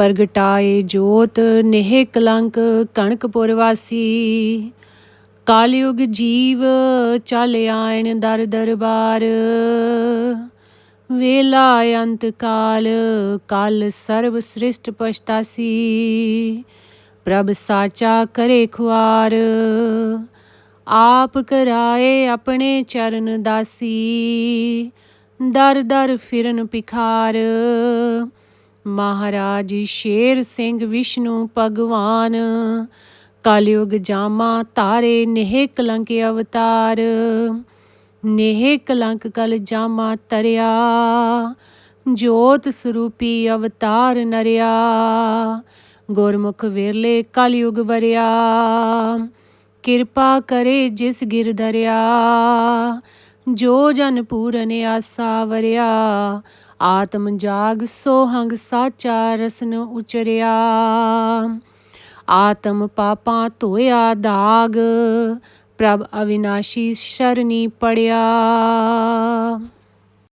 ਪ੍ਰਗਟਾਏ ਜੋਤ ਨੇਹ ਕਲੰਕ ਕਣਕਪੁਰ ਵਾਸੀ। ਕਾਲਯੁਗ ਜੀਵ ਚੱਲ ਆਇਣ ਦਰ ਦਰਬਾਰ। ਵੇਲਾ ਅੰਤ ਕਾਲ, ਕਲ ਸਰਬ ਸ੍ਰਿਸ਼ਟ ਪਛਤਾਸੀ। ਪ੍ਰਭ ਸਾਚਾ ਕਰੇ ਖੁਆਰ, ਆਪ ਕਰਾਏ ਆਪਣੇ ਚਰਨ ਦਾਸੀ। ਦਰ ਦਰ ਫਿਰਨ ਪਿਖਾਰ ਮਹਾਰਾਜ ਸ਼ੇਰ ਸਿੰਘ ਵਿਸ਼ਨੂੰ ਭਗਵਾਨ, ਕਲਯੁਗ ਜਾਮਾ ਤਾਰੇ ਨੇਹ ਕਲੰਕ ਅਵਤਾਰ, ਨੇਹ ਕਲੰਕ ਕਲ ਜਾਮਾ ਤਰਿਆ, ਜੋਤ ਸਰੂਪੀ ਅਵਤਾਰ ਨਰਿਆ, ਗੁਰਮੁਖ ਵਿਰਲੇ ਕਲਯੁਗ ਵਰਿਆ, ਕਿਰਪਾ ਕਰੇ ਜਿਸ ਗਿਰ ਦਰਿਆ ਜੋ ਜਨ ਪੂਰਨ ਆਸਾ ਵਰਿਆ, ਆਤਮ ਜਾਗ ਸੋਹੰਗ ਸਾਚਾ ਰਸਨ ਉਚਰਿਆ। ਆਤਮ ਪਾਪਾਂ ਧੋਇਆ ਦਾਗ, ਪ੍ਰਭ ਅਵਿਨਾਸ਼ੀ ਸ਼ਰਨੀ ਪੜਿਆ।